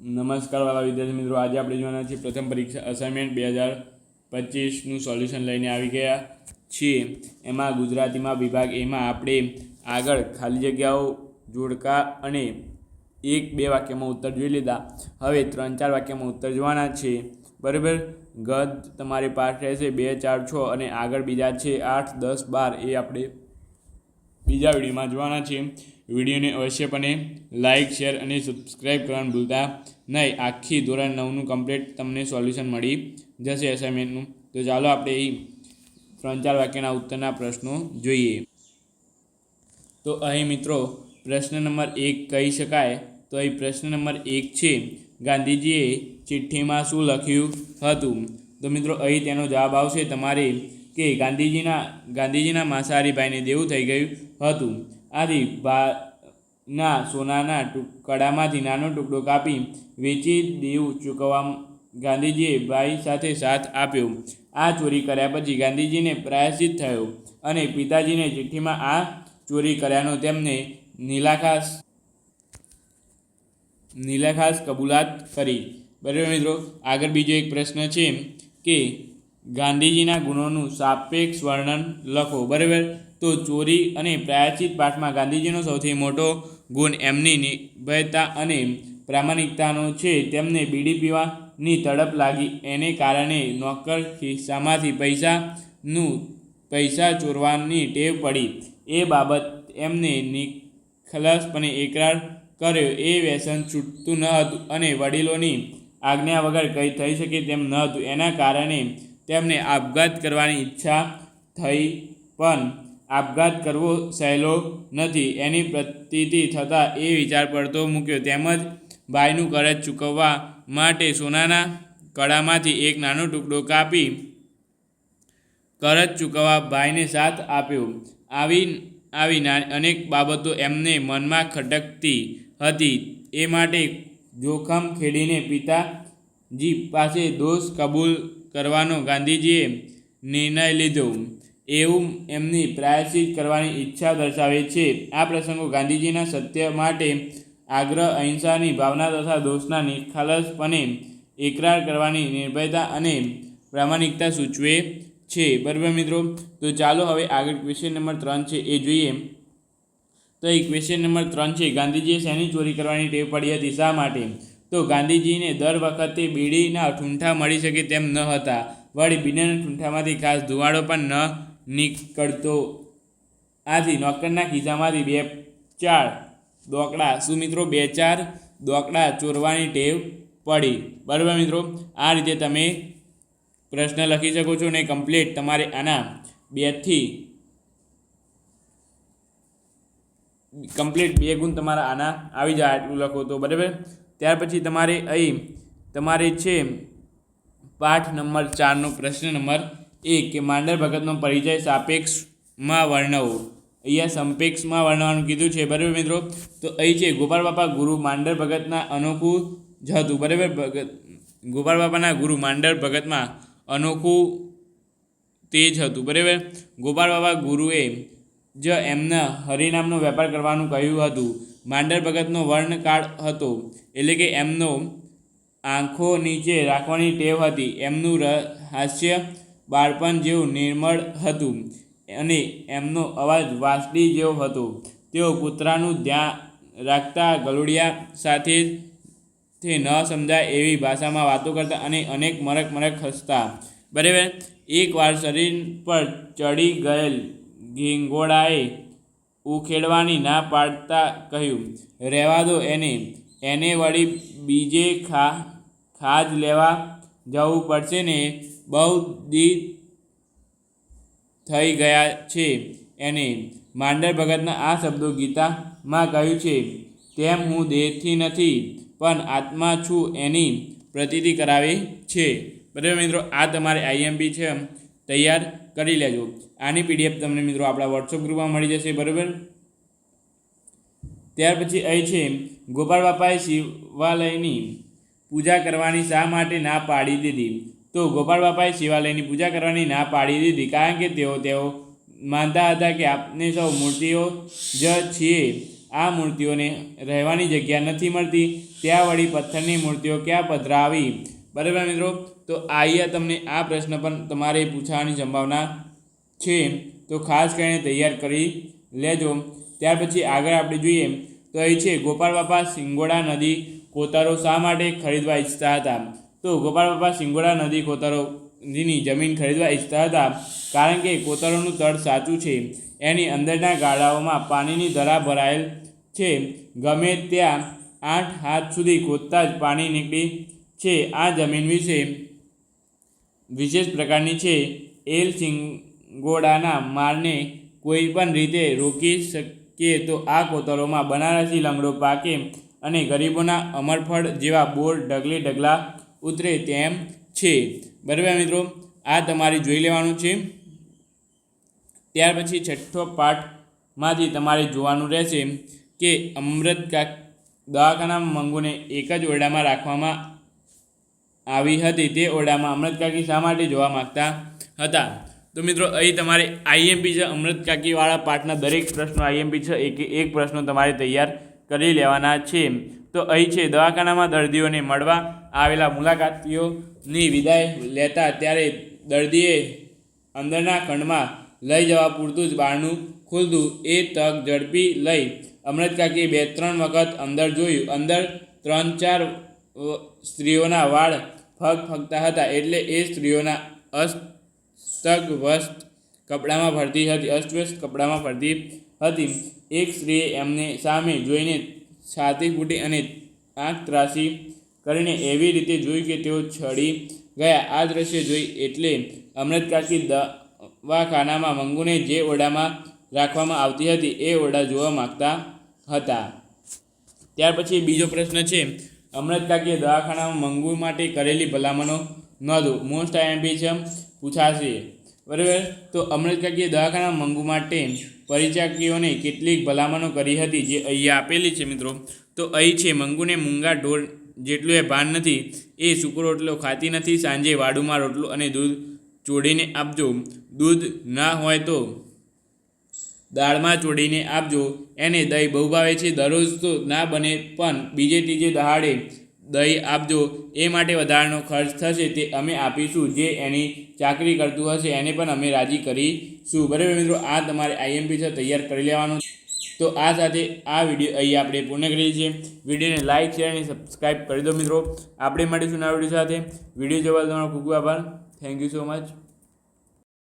નમસ્કાર વાલા વિદ્યાર્થી મિત્રો, આજે આપણે જોવાના છીએ પ્રથમ પરીક્ષા અસાઇનમેન્ટ બે હજાર પચીસનું સોલ્યુશન લઈને આવી ગયા છીએ. એમાં ગુજરાતીમાં વિભાગ એમાં આપણે આગળ ખાલી જગ્યાઓ, જોડકા અને એક બે વાક્યમાં ઉત્તર જોઈ લીધા. હવે ત્રણ ચાર વાક્યમાં ઉત્તર જોવાના છે. બરાબર? ગદ તમારી પાઠ રહેશે બે ચાર છ અને આગળ બીજા છે આઠ દસ બાર. એ આપણે બીજા વિડીયોમાં જોવાના છે વિડીયોને અવશ્યપણે લાઇક શેર અને સબસ્ક્રાઈબ કરવાનું ભૂલતા નહીં. આખી ધોરણ નવનું કમ્પ્લીટ તમને સોલ્યુશન મળી જશે અસાઇનમેન્ટનું તો ચાલો આપણે એ ત્રણ ચાર વાક્યના ઉત્તરના પ્રશ્નો જોઈએ. તો અહીં મિત્રો, પ્રશ્ન નંબર એક કહી શકાય. તો અહીં પ્રશ્ન નંબર એક છે, ગાંધીજીએ ચિઠ્ઠીમાં શું લખ્યું હતું? તો મિત્રો, અહીં તેનો જવાબ આવશે તમારે કે ગાંધીજીના ગાંધીજીના માંસાહારી ભાઈને દેવું થઈ ગયું હતું. આથી ભાના સોનાના કડામાંથી નાનો ટુકડો કાપી વેચી દેવું ચૂકવવા ગાંધીજીએ ભાઈ સાથે સાથ આપ્યો. આ ચોરી કર્યા પછી ગાંધીજીને પ્રાયશ્ચિત થયો અને પિતાજીને ચિઠ્ઠીમાં આ ચોરી કર્યાનો તેમને નીલાખાસ નીલાખાસ કબૂલાત કરી. બરાબર મિત્રો, આગળ બીજો એક પ્રશ્ન છે કે ગાંધીજીના ગુણોનું સાપેક્ષ વર્ણન લખો, બરાબર? તો ચોરી અને પ્રાયચિત પાઠમાં ગાંધીજીનો સૌથી મોટો ગુણ એમની નિર્ભયતા અને પ્રામાણિકતાનો છે. તેમને બીડી પીવાની તડપ લાગી. એને કારણે નોકર ખિસ્સામાંથી પૈસાનું પૈસા ચોરવાની ટેવ પડી. એ બાબત એમને નિખલસપણે એકરાર કર્યો. એ વ્યસન છૂટતું ન હતું અને વડીલોની આજ્ઞા વગર કંઈ થઈ શકે તેમ ન હતું. એના કારણે તેમને આપઘાત કરવાની ઈચ્છા થઈ, પણ આપઘાત કરવો સહેલો નથી. એની પ્રતીતિ થતાં એ વિચાર પડતો મૂક્યો. તેમજ ભાઈનું કરજ ચૂકવવા માટે સોનાના કળામાંથી એક નાનો ટુકડો કાપી કરજ ચૂકવવા ભાઈને સાથ આપ્યો. આવી આવી અનેક બાબતો એમને મનમાં ખટકતી હતી. એ માટે જોખમ ખેડીને પિતાજી પાસે દોષ કબૂલ કરવાનો ગાંધીજીએ નિર્ણય લીધો. એવું એમની પ્રાયશ્ચિત કરવાની ઈચ્છા દર્શાવે છે. આ પ્રસંગો ગાંધીજીના સત્ય માટે આગ્રહ, અહિંસાની ભાવના તથા દોષના નિખાલસપણે એકરાર કરવાની નિર્ભયતા અને પ્રામાણિકતા સૂચવે છે. બરાબર મિત્રો? તો ચાલો હવે આગળ ક્વેશ્ચન નંબર ત્રણ છે એ જોઈએ. તો એ ક્વેશ્ચન નંબર ત્રણ છે, ગાંધીજીએ શેની ચોરી કરવાની ટેવ પડી હતી? શા માટે? તો ગાંધીજીને દર વખતે બીડીના ઠૂંઠા મળી શકે તેમ ન હતા. વળી બીડીના ઠૂંઠામાંથી ખાસ ધુવાડો પણ ન નીકળતો. આથી નોકરના ખિસ્સામાંથી બે ચાર દોકડા, શું મિત્રો? બે ચાર દોકડા ચોરવાની ટેવ પડી. બરાબર મિત્રો? આ રીતે તમે પ્રશ્ન લખી શકો છો ને કમ્પ્લીટ તમારે આના બેથી કમ્પ્લીટ બે ગુણ તમારા આના આવી જાય આટલું લખો તો. બરાબર? ત્યાર પછી તમારે અહીં તમારે છે પાઠ નંબર ચારનો પ્રશ્ન નંબર એક કે માંડર ભગતનો પરિચય સાપેક્ષમાં વર્ણવો. અહીંયા સંપેક્ષમાં વર્ણવાનું કીધું છે, બરાબર મિત્રો? તો અહીં છે, ગોપાલ બાપા ગુરુ માંડર ભગતના અનોખું જ હતું. બરાબર? ભગત, ગોપાલ બાપાના ગુરુ માંડર ભગતમાં અનોખું તેજ હતું. બરાબર? ગોપાલ બાપા ગુરુએ જ એમના હરિનામનો વેપાર કરવાનું કહ્યું હતું. માંડર ભગતનો વર્ણકાળ હતો એટલે કે એમનો આંખો નીચે રાખવાની ટેવ હતી. એમનું હાસ્ય બાળપણ જેવું નિર્મળ હતું અને એમનો અવાજ વાસડી જેવો હતો. તેઓ કૂતરાનું ધ્યાન રાખતા ગલુડિયા સાથે તે ન સમજાય એવી ભાષામાં વાતો કરતા અને અનેક મરક મરક હસતા. બરાબર? એકવાર શરીર પર ચડી ગયેલ ગીંગોળાએ ઉખેડવાની ના પાડતા કહ્યું. રહેવા દો એને. એને વળી બીજે ખા, ખાજ લેવા જવું પડશે ને? બહુ દી થઈ ગયા છે એને. માંડર ભગતના આ શબ્દો ગીતામાં કહ્યું છે, તેમ હું દેહથી નથી, પણ આત્મા છું એની પ્રતીતિ કરાવી છે. બરાબર મિત્રો, આ તમારે આઈએમપી છે તૈયાર કરી લેજો. આની પીડીએફ તમને મિત્રો આપણા વોટ્સઅપ ગ્રુપમાં મળી જશે, બરાબર? ત્યાર પછી અહીં છે, ગોપાલ બાપાએ શિવાલયની પૂજા કરવાની શા માટે ના પાડી દીધી? તો ગોપાલ બાપાએ શિવાલયની પૂજા કરવાની ના પાડી દીધી, કારણ કે તેઓ તેઓ માનતા હતા કે આપને સૌ મૂર્તિઓ જ છીએ. આ મૂર્તિઓને રહેવાની જગ્યા નથી મળતી. ત્યાં વળી પથ્થરની મૂર્તિઓ ક્યાં પધરાવી? બરાબર મિત્રો? તો આઈયા તમને આ પ્રશ્ન પણ તમારે પૂછવાની સંભાવના છે. તો ખાસ કરીને તૈયાર કરી લેજો. ત્યાર પછી આગળ આપણે જોઈએ તો અહીં છે, ગોપાલ બાપા સિંગોડા નદી કોતરો શા માટે ખરીદવા ઈચ્છતા હતા? તો ગોપાલ બાપા સિંગોડા નદી કોતરોની જમીન ખરીદવા ઈચ્છતા હતા કારણ કે કોતરોનું તળ સાચું છે. એની અંદરના ગાળાઓમાં પાણીની ધરા ભરાયેલ છે. ગમે ત્યાં આઠ હાથ સુધી ખોદતા જ પાણી નીકળી છે આ જમીન વિશે વિશેષ પ્રકારની છે. એલ સિંગોડાના મારને કોઈ પણ રીતે રોકી શકીએ તો આ કોતરોમાં બનારસી લંગડો પાકે અને ગરીબોના અમરફળ જેવા બોર ઢગલે ઢગલા ઉતરે તેમ છે. બરાબર મિત્રો, આ તમારે જોઈ લેવાનું છે. ત્યાર પછી છઠ્ઠો પાઠમાંથી તમારે જોવાનું રહેશે કે અમૃત દવાખાના મંગુને એક જ ઓરડામાં રાખવામાં આવી હતી તે ઓરડામાં અમૃત કાકી શા માટે જોવા માગતા હતા? તો મિત્રો, અહીં તમારે આઈએમપી છે, અમૃત કાકીવાળા પાઠના દરેક પ્રશ્નો આઈએમપી છે, એક એક પ્રશ્નો તમારે તૈયાર કરી લેવાના છે. તો અહીં છે, દવાખાનામાં દર્દીઓને મળવા આવેલા મુલાકાતીઓની વિદાય લેતા ત્યારે દર્દીએ અંદરના ખંડમાં લઈ જવા પૂરતું જ બહારનું ખુલતું એ તક ઝડપી લઈ અમૃત કાકીએ બે ત્રણ વખત અંદર જોયું. અંદર ત્રણ ચાર સ્ત્રીઓના વાળ ફગ ફગતા હતા એટલે એ સ્ત્રીઓના અસ્તવ્યસ્ત કપડામાં ફરતી હતી, અસ્તવ્યસ્ત કપડામાં ફરતી હતી. એક સ્ત્રીએ એમને સામે જોઈને છાતી ફૂટી અને આંખ ત્રાસી કરીને એવી રીતે જોઈ કે તેઓ છડી ગયા. આ દ્રશ્ય જોઈ એટલે અમૃત કાકી દવાખાનામાં મંગુને જે ઓરડામાં રાખવામાં આવતી હતી એ ઓરડા જોવા માગતા હતા. ત્યાર પછી બીજો પ્રશ્ન છે અમૃત કાકીએ દવાખાનામાં મંગુ માટે કરેલી ભલામણો નોંધો. મોસ્ટ આઈએમપી છે પૂછાશે. બરાબર? તો અમૃત કાકીએ દવાખાનામાં મંગુ માટે પરિચારકીઓને કેટલીક ભલામણો કરી હતી જે અહીંયા આપેલી છે મિત્રો. તો અહીં છે, મંગુને મૂંગા ઢોર જેટલું એ ભાન નથી, એ સૂકો રોટલો ખાતી નથી, સાંજે વાડુમાં રોટલો અને દૂધ ચોડીને આપજો. દૂધ ના હોય તો દાળમાં ચોડીને આપજો. એને દહીં બહુ ભાવે છે, દરરોજ તો ના બને, પણ બીજે ત્રીજે દહાડે દહીં આપજો. એ માટે વધારાનો ખર્ચ થશે તે અમે આપીશું, જે એની ચાકરી કરતું હશે, એને પણ અમે રાજી કરીશું. બરાબર મિત્રો, આ તમારે આઈએમપી છે, તૈયાર કરી લેવાનું તો આ સાથે આ વીડિયો અહીં આપણે પૂર્ણ કરીએ છીએ. વિડીયોને લાઇક શેર અને સબસ્ક્રાઈબ કરી દો મિત્રો. આપણે મળીશું નવા વીડિયો સાથે. વીડિયો જોવા તમારો ખૂબ આભાર. Thank you so much